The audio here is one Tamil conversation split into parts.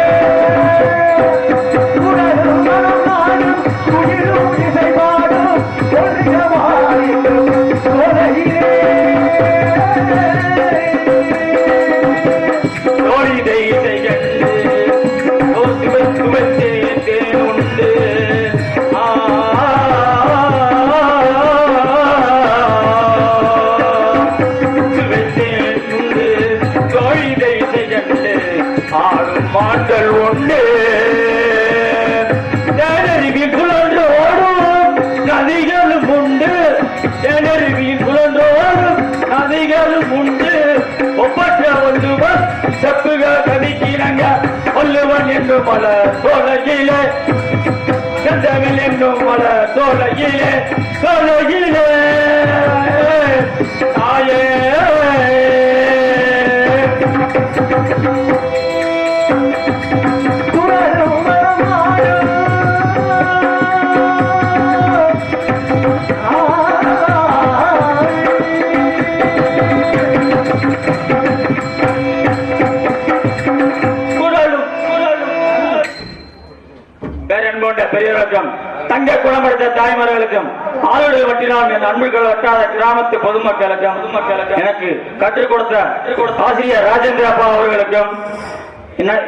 Thank you. பல தோலையிலே. கந்தவில் என்னும் பல தோலையிலே. தோலையிலே. தாயே பெரியவர்களுக்கும் தங்க குளமெடுத்த தாய்மார்களுக்கும் ஆளுடைய வட்டினால் என் அன்புகள் வட்டாத கிராமத்து பொதுமக்களுக்கும் எனக்கு கற்றுக் கொடுத்த ஆசிரியர் ராஜேந்திர அப்பா அவர்களுக்கும்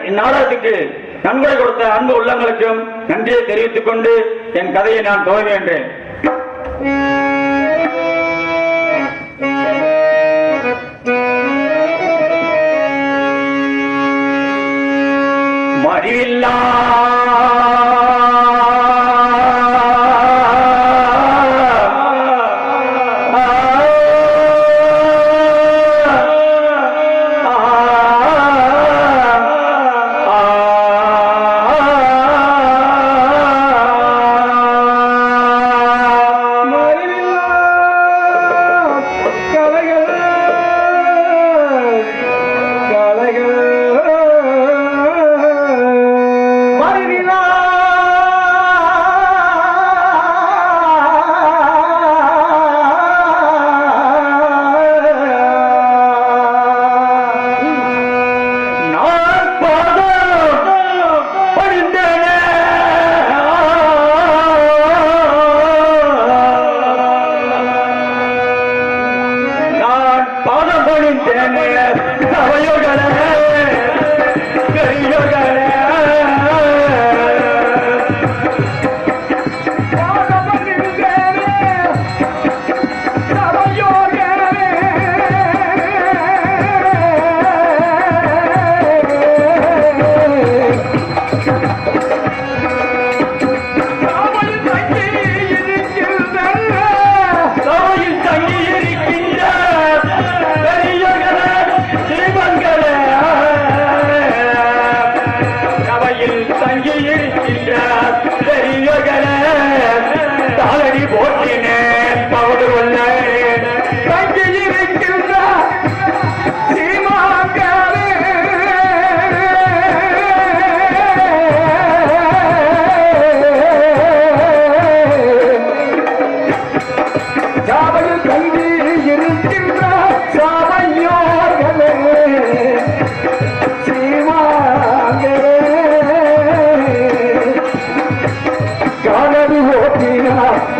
இந்நாடகத்துக்கு நன்கொடை கொடுத்த அன்பு உள்ளங்களுக்கும் நன்றியை தெரிவித்துக் கொண்டு என் கதையை நான் துவங்குகின்றேன்.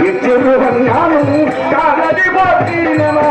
வித்திருவன் யாரும் காதலி போற்றினவன்.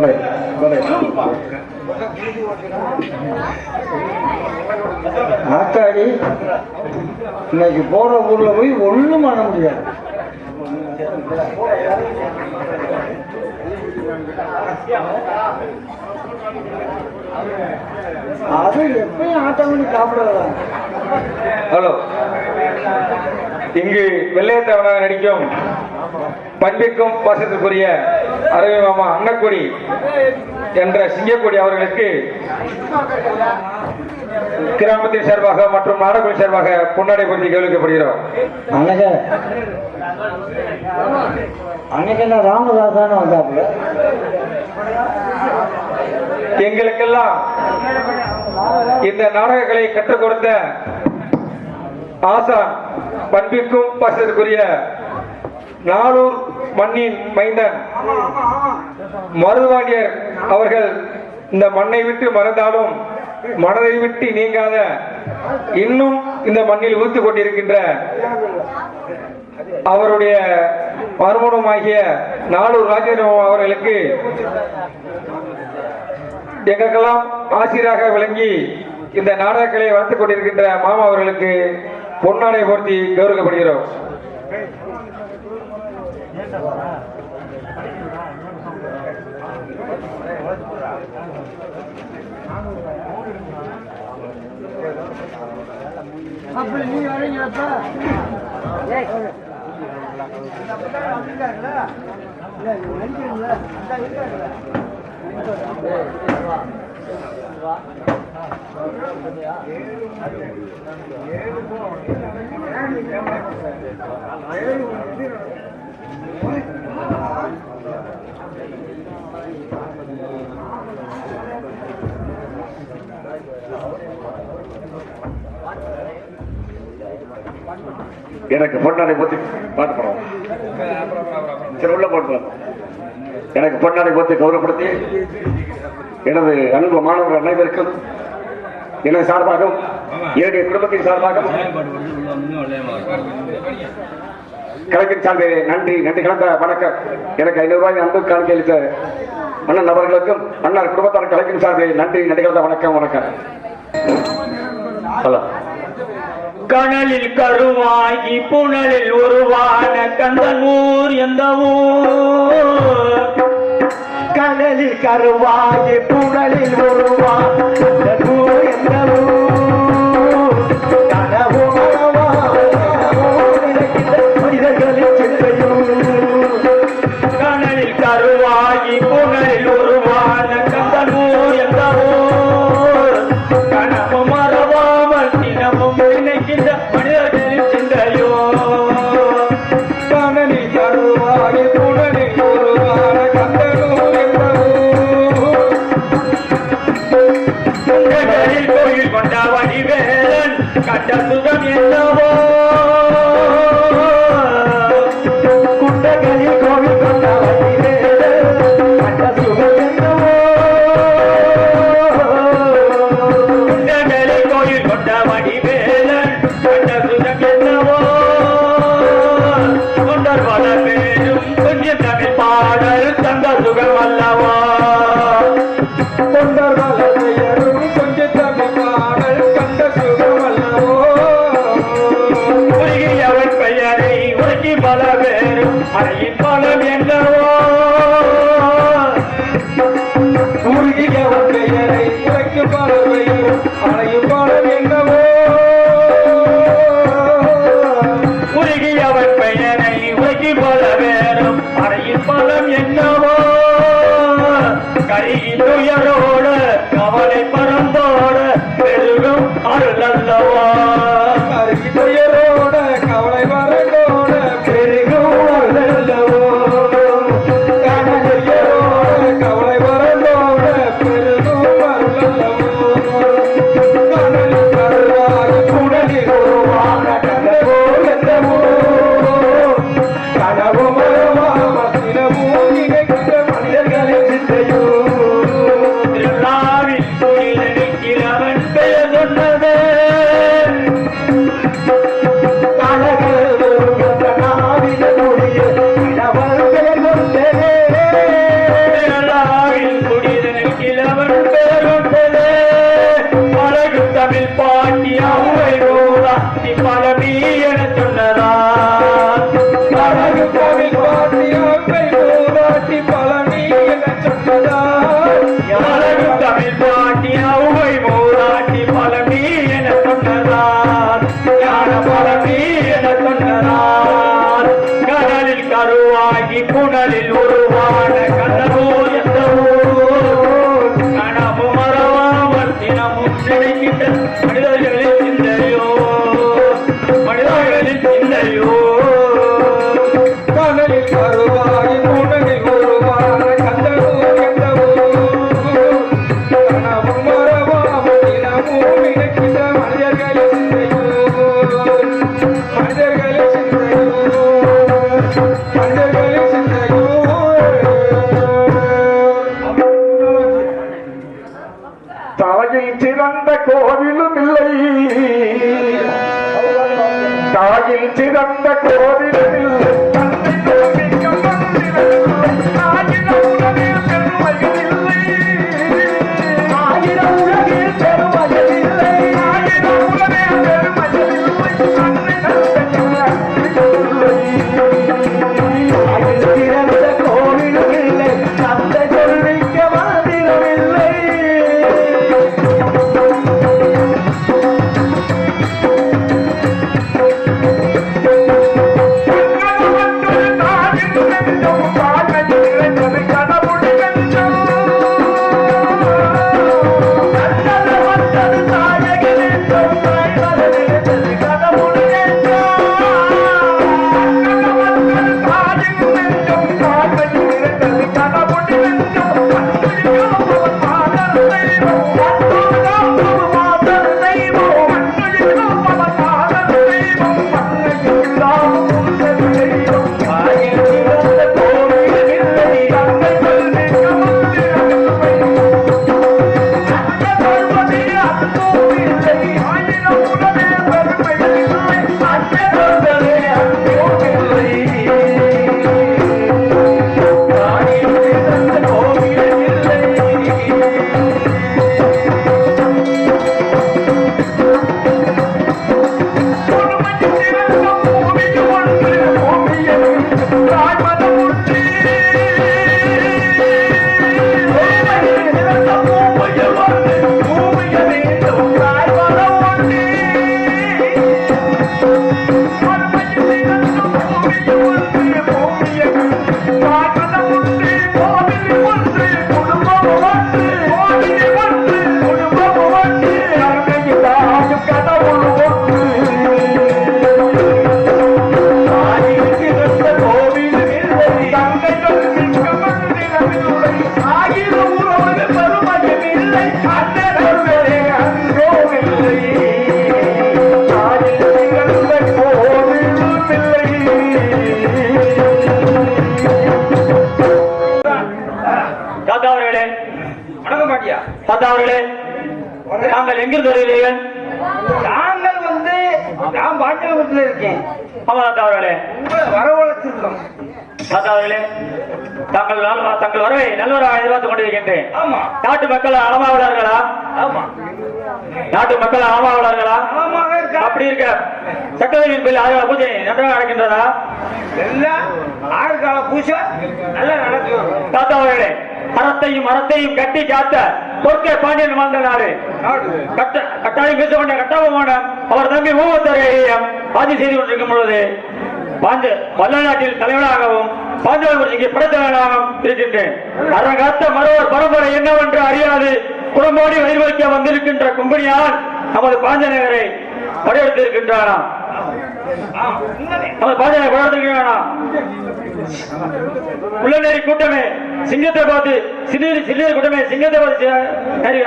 correct, correct. ஆத்தாடி இன்னைக்கு போற ஊர்ல போய் ஒண்ணும் பண்ண முடியாது. அது எப்பயும் ஆட்டோமேட்டிக் சாப்பிடலாம் ஹலோ. இங்கு வெள்ளையத்தவனாக நடிக்கும் பண்பிற்கும் பாசத்திற்குரிய அருமைமாமா அன்னக்குடி என்ற சிங்கக்குடி அவர்களுக்கு கிராமத்தின் சார்பாக மற்றும் நாடகம் சார்பாக புன்னடை குறித்து கேள்விக்கப்படுகிறோம் அங்க அன்னைக்கு என்ன ராமதாசான வந்தாப்புல. எங்களுக்கெல்லாம் இந்த நாடகங்களை கற்றுக் கொடுத்த ஆசான் பண்பிற்கும் பசத்திற்குரிய நாளூர் மண்ணின் மைந்தன் மருதுவாண்டியர் அவர்கள் இந்த மண்ணை விட்டு மறந்தாலும் மனதை விட்டு நீங்காத இன்னும் இந்த மண்ணில் ஊத்து கொண்டிருக்கின்ற அவருடைய மறுமணமாகிய நானூர் ராஜேந்திரம் அவர்களுக்கு எங்களுக்கெல்லாம் ஆசிரியராக விளங்கி இந்த நாடகங்களை வளர்த்துக் கொண்டிருக்கின்ற மாமா அவர்களுக்கு பொன்னாடை போர்த்தி கௌரவப்படுகிறோம் அப்படி நீ வரீங்களப்பா எனக்கு பொன்னாடை போத்தி பாட்டு போடுவோம். சரி உள்ள போட்டு எனக்கு பொன்னாடை போத்தி கௌரவப்படுத்தி எனது அன்பு மாணவர்கள் அனைவருக்கும் எனது சார்பாகவும் என்னுடைய குடும்பத்தின் சார்பாகவும் கலைஞர் சார்பே நன்றி நன்றி கலந்த வணக்கம். எனக்கு ஐநூறு ரூபாய் அன்பு காணிக்கையளித்த அண்ணன் நபர்களுக்கும் அண்ணன் குடும்பத்தார் கலைஞர் சார்பே நன்றி நன்றி கலந்த வணக்கம் வணக்கம். ஹலோ. கனலில் கருவாகி புனலில் உருவான கந்தனூர் எந்த ஊர்? கடலில் கருவாகி புனலில் உருவான ചിതണ്ട കോതിലിൽ பாட்டியா தாத்தா அவர்களே நாங்கள் எங்கிருந்து வருகிறீர்கள்? நாங்கள் வந்து நான் பாட்டியகுளத்தில் இருக்கேன். ஆமா தாத்தா அவர்களே உங்களை வரவழைச்சிருக்கோம். தாத்தா அவர்களே தாங்கள் தங்கள் வரவை நல்லவராக எதிர்பார்த்துக் கொண்டிருக்கின்றேன். நாட்டு மக்கள் அலமாவிடார்களா ஆமா. நாட்டு மக்கள் இருக்கா? அப்படி இருக்க சட்டத்தின் பில் ஆயுத பூஜை நன்றாக நடக்கின்றதா? கால பூஜை நல்லா நடக்கும் தாத்தா அவர்களே அறத்தையும் மரத்தையும் கட்டி காத்த பொற்கை பாண்டியன் வாழ்ந்த நாடு. நாடு கட்ட கட்டாயம் பேச கொண்ட கட்டாயமான அவர் தம்பி மூவத்தரையும் ஆட்சி செய்து கொண்டிருக்கும் பொழுது பாஞ்ச வல்ல நாட்டில் தலைவனாகவும் பாஞ்சவர்களுக்கு படைத்தலைவனாகவும் இருக்கின்றேன். அரங்காத்த மறுவர் பரம்பரை என்னவென்று அறியாது. குடும்போடி வயிறு வைக்க வந்திருக்கின்ற கும்பனியால் நமது பாஞ்சநகரை படையெடுத்திருக்கின்றானாம். நமது பாஞ்சநகரை படையெடுத்திருக்கிறானாம் உள்ளநேரி கூட்டமே சிங்கத்தை பார்த்து சின்னி சிறிய கூட்டமே சிங்கத்தை பார்த்து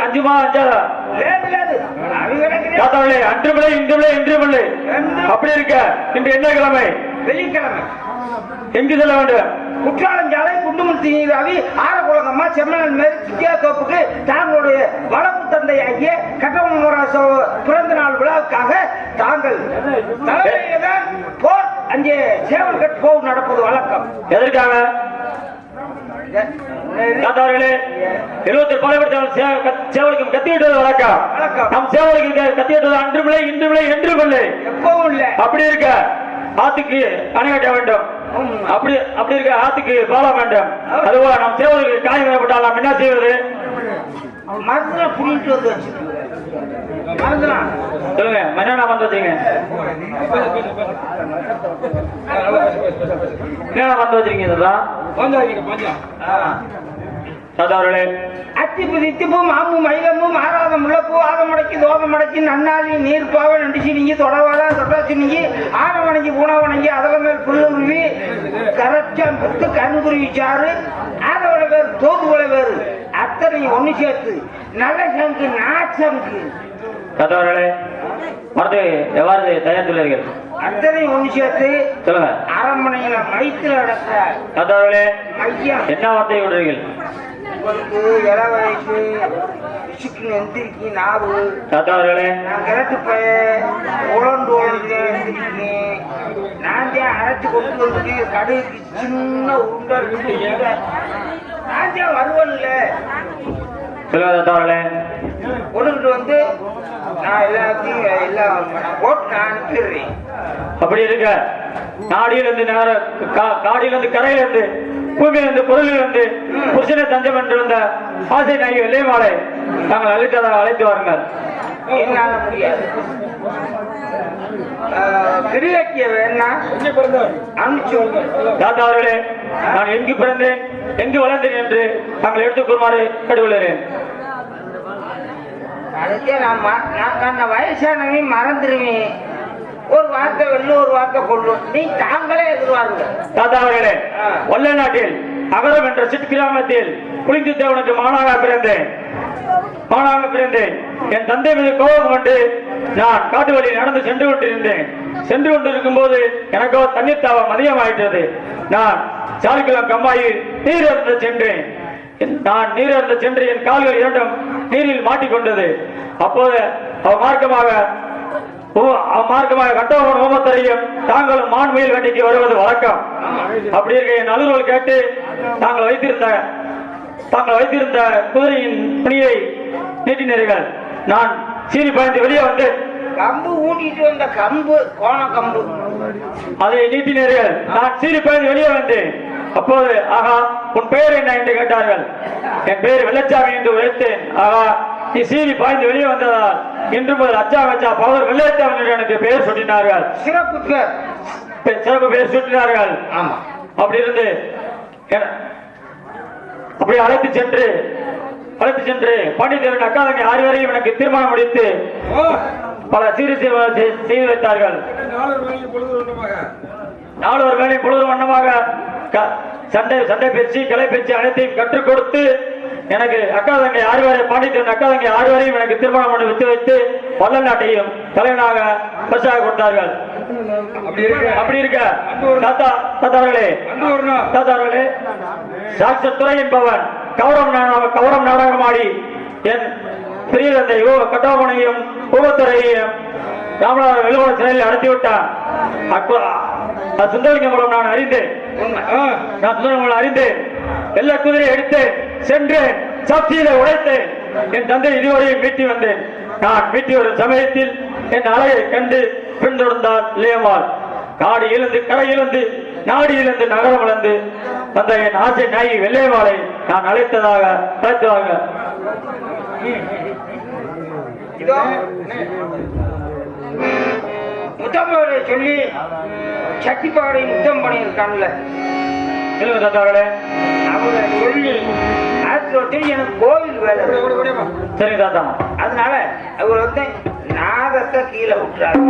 அஞ்சுமா அஞ்சாதா. தாத்தாவிலே அன்று பிள்ளை இன்று பிள்ளை இன்று பிள்ளை. அப்படி இருக்க இன்று என்ன கிழமை? வெள்ளிக்கிழமை. எங்கு செல்ல வேண்டும்? குற்றாலஞ்சாலை குண்டுமுத்தி ரவி ஆரக்குளங்கம்மா செம்மணல் மேல் சித்தியா தோப்புக்கு தாங்களுடைய வளர்ப்பு தந்தை ஆகிய கட்டமராசோ பிறந்த நாள் விழாவுக்காக தாங்கள் தலைமையில தான் போர் அங்கே சேவல் கட் போர் நடப்பது வழக்கம். எதற்காக? அன்று பிள்ளை இன்று பிள்ளை என்று பிள்ளை எப்பவும் இல்ல. அப்படி இருக்க ஆத்துக்கு அணை கட்ட வேண்டும். அப்படி அப்படி இருக்க ஆத்துக்கு பாலம் வேண்டும். அதுவா நம் சேவலுக்கு காயம் ஏற்பட்டால் நாம் என்ன செய்வது? மருந்துல புரிஞ்சுட்டு வந்து சொல்லுங்க மன்னனா வந்து வச்சுங்க என்ன வந்து வச்சிருக்கீங்க தாத்தாவர்களே அத்திப்பு தித்திப்பு மாமு மயிலம்பு மாறாத முள்ளப்பூ ஆதம் முடக்கி தோகம் முடக்கி நன்னாளி நீர் பாவ நடிச்சு நீங்க தொடவாடா தொட்டாச்சு நீங்க ஆன வணங்கி பூனா வணங்கி அதல மேல் புல்லுருவி கரச்சான் புத்து கண்குருவி சாறு ஆதவள பேர் தோதுவள பேர் அத்தனை ஒண்ணு சேர்த்து நல்ல சங்கு நாச்சங்கு தாத்தாவர்களே மருந்து எவ்வாறு தயாரித்துள்ளீர்கள் அத்தனை ஒண்ணு சேர்த்து சொல்லுங்க. அரண்மனையில மைத்துல நடக்கிற தாத்தாவர்களே மையம். என்ன வார்த்தை விடுறீர்கள் உங்களுக்கு வயசு பிசுக்கு எந்திரிக்கி நாவு. நான் கிழட்டு பையன் உழண்டு உழந்து எந்திரிக்கேன் அரைச்சு கொண்டு வந்து கடுகு சின்ன உருண்டை ரெண்டு உருண்டை ராஜா வருவன்ல. தாத்தா அவர்களே. கொண்டுகிட்டு வந்து நான் எல்லாத்தையும் எல்லாம் நான் போட்டு நான் அனுப்பிடுறேன். அப்படி இருக்க நாடியிலிருந்து நேர காடியிலிருந்து கரையிலிருந்து பூமியிலிருந்து பொருளிலிருந்து புருஷனை தஞ்சம் என்று வந்த ஆசை நாயகி வெள்ளையமாலை தாங்கள் அழைத்ததாக அழைத்து வாருங்கள். என்னால முடியாது. கிரியாக்கிய வேணா அனுப்பிச்சு. தாத்தா அவர்களே நான் எங்கு பிறந்தேன் எங்கு வளர்ந்தேன் என்று தாங்கள் எடுத்துக் கூறுமாறு கேட்டுக்கொள்கிறேன். அதுக்கே நான் நான் நான் வயசானவன் மறந்துடுவேன் ஒரு வார்த்தை வெள்ளு ஒரு வார்த்தை கொள்ளும் நீ தாங்களே எதிர்வாருங்க. தாத்தா அவர்களே. வல்ல நாட்டில் அகரம் என்ற சிட் கிராமத்தில் புலிந்து தேவனுக்கு மானாக பிறந்தேன். மானாக பிறந்தேன். என் தந்தை மீது கோபம் கொண்டு நான் காட்டு வழியில் நடந்து சென்று கொண்டிருந்தேன். சென்று கொண்டிருக்கும் போது எனக்கோ தண்ணீர் தாவம் அதிகமாயிட்டது நான் சாலிக்குளம் கம்மாயில் நீர் சென்றேன். நான் நீர் அருந்த சென்று என் கால்கள் இரண்டும் நீரில் மாட்டிக்கொண்டது. அப்போது மார்க்கமாக ஓ- மார்க்கமாக கட்டவன் ஹோமத்தரையும் தாங்களும் மான்மையில் வேட்டைக்கு வருவது வழக்கம். அப்படி இருக்க என் அலுவல் கேட்டு தாங்கள் வைத்திருந்த தாங்கள் வைத்திருந்த குதிரையின் துணியை நீட்டினீர்கள். நான் சீறி பாய்ந்து வெளியே வந்து கம்பு ஊட்டிட்டு வந்த கம்பு கோண கம்பு அதை நீட்டினீர்கள். நான் சீறி பாய்ந்து வெளியே வந்தேன். அப்போது ஆகா உன் பெயர் என்ன என்று கேட்டார்கள். என் பெயர் வெள்ளச்சாமி என்று உரைத்தேன். ஆகா நீ சீறி பாய்ந்து வெளியே வந்ததால் இன்று முதல் அச்சா வச்சா பவர் வெள்ளச்சாமி என்று எனக்கு பெயர் சுட்டினார்கள் சிறப்பு சிறப்பு பெயர் சுட்டினார்கள் ஆமா. அப்படி இருந்து அப்படி அழைத்து சென்று அழைத்து சென்று பாண்டித்தேவன் அக்காதங்க ஆறு வரையும் எனக்கு திருமணம் முடித்து பல செய்- செய்து வைத்தார்கள். நாலொரு வேலை பொழுது வண்ணமாக சண்டை சண்டை பேச்சு கலை பேச்சு அனைத்தையும் கற்றுக் கொடுத்து எனக்கு அக்காதங்கை ஆறு வரை பாண்டித்தேவன் அக்காதங்கை ஆறு வரையும் எனக்கு திருமணம் பண்ணி விட்டு வைத்து வல்ல நாட்டையும் தலைவனாக பரிசாக கொடுத்தார்கள். அப்படி இருக்க? தாத்தா தாத்தா அவர்களே. தாத்தா அவர்களே டாக்டர் துறை என்பவன் கௌரவம் கௌரவம் நாடகமாடி என் பெரிய தந்தை ஓ கட்டபொம்மனையும் ஊகத்துறையையும் ராமநாதர் வெள்ளுவன சிறையில் அடைத்து அது சுந்தரலிங்கம் மூலம் நான் அறிந்தேன். நான் சுந்தரலிங்கம் அறிந்தேன். எல்லா குதிரையை எடுத்தேன். சென்றேன். சாட்சியில உழைத்தேன். என் தந்தை இதுவரையும் மீட்டி வந்தேன். நான் மீட்டி வரும் சமயத்தில் என் அலையை கண்டு பின்தொடர்ந்தார் லேமாள் காடு இழந்து கரை இழந்து நாடு இழந்து நகரம் இழந்து வந்த என் ஆசை நாயகி வெள்ளையமாலை நான் அழைத்ததாக அழைத்ததாக. முத்தம்பாவை சொல்லி சட்டிப்பாடை முத்தம் பண்ணியிருக்கான்ல சொல்லுங்க தாத்தாங்களே அவங்க சொல்லி ஆயிரத்தி ஒருத்தர் எனக்கு கோவில் வேலை. சரிங்க தாத்தா. அதனால அவர் வந்து நாதத்தை கீழே விட்டுறாரு.